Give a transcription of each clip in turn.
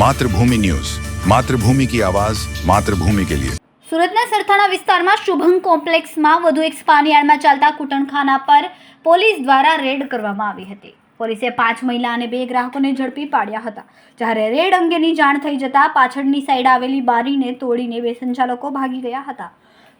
Mathrubhumi news. Mathrubhumi કી આવાજ, માતૃભૂમિ કે લિયે. સુરતના સરથાણા વિસ્તારમાં શુભમ કોમ્પ્લેક્સમાં વધુ એક સ્પાનિયાળમાં ચાલતા કુટણખાના પર પોલીસ દ્વારા રેડ કરવામાં આવી હતી. પોલીસે પાંચ મહિલા અને બે ગ્રાહકોને ઝડપી પાડ્યા હતા, જ્યારે રેડ અંગેની જાણ થઈ જતા પાછળની સાઈડ આવેલી બારીને તોડીને બે સંચાલકો ભાગી ગયા હતા.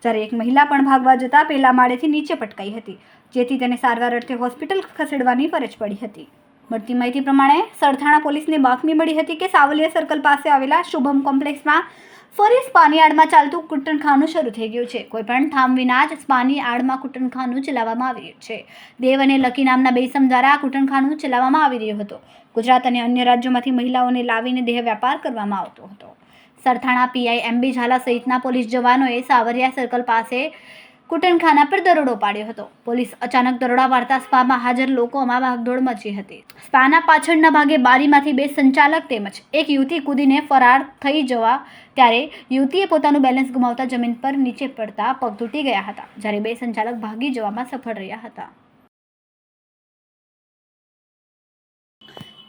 જ્યારે એક મહિલા પણ ભાગવા જતા પેલા માળેથી નીચે પટકાઈ હતી, જેથી તેને સારવાર અર્થે હોસ્પિટલ ખસેડવાની ફરજ પડી હતી. મળતી માહિતી પ્રમાણે સરથાણા પોલીસને બાતમી મળી હતી કે સાવલિયા સર્કલ પાસે આવેલા શુભમ કોમ્પ્લેક્સમાં ફરી સ્પાની આડમાં ચાલતું કુટનખાનું શરૂ થઈ ગયું છે. કોઈપણ ઠામ વિના જ સ્પાની આડમાં કૂટણખાનું ચલાવવામાં આવી રહ્યું છે. દેવ અને લકી નામના બે ઇસમ દ્વારા આ કૂટણખાનું ચલાવવામાં આવી રહ્યું હતું. ગુજરાત અને અન્ય રાજ્યોમાંથી મહિલાઓને લાવીને દેહ વ્યાપાર કરવામાં આવતો હતો. સરથાણા પીઆઈ એમબી ઝાલા સહિતના પોલીસ જવાનોએ સાવરિયા સર્કલ પાસે કૂટણખાના પર દરોડો પાડ્યો હતો. પોલીસ અચાનક દરોડા પાડતા સ્પામાં હાજર લોકોમાં ભાગદોડ મચી હતી. સ્પાના પાછળના ભાગે બારીમાંથી બે સંચાલક તેમજ એક યુવતી કૂદીને ફરાર થઈ જવા ત્યારે યુવતીએ પોતાનું બેલેન્સ ગુમાવતા જમીન પર નીચે પડતા પગ તૂટી ગયા હતા. જ્યારે બે સંચાલક ભાગી જવામાં સફળ રહ્યા હતા.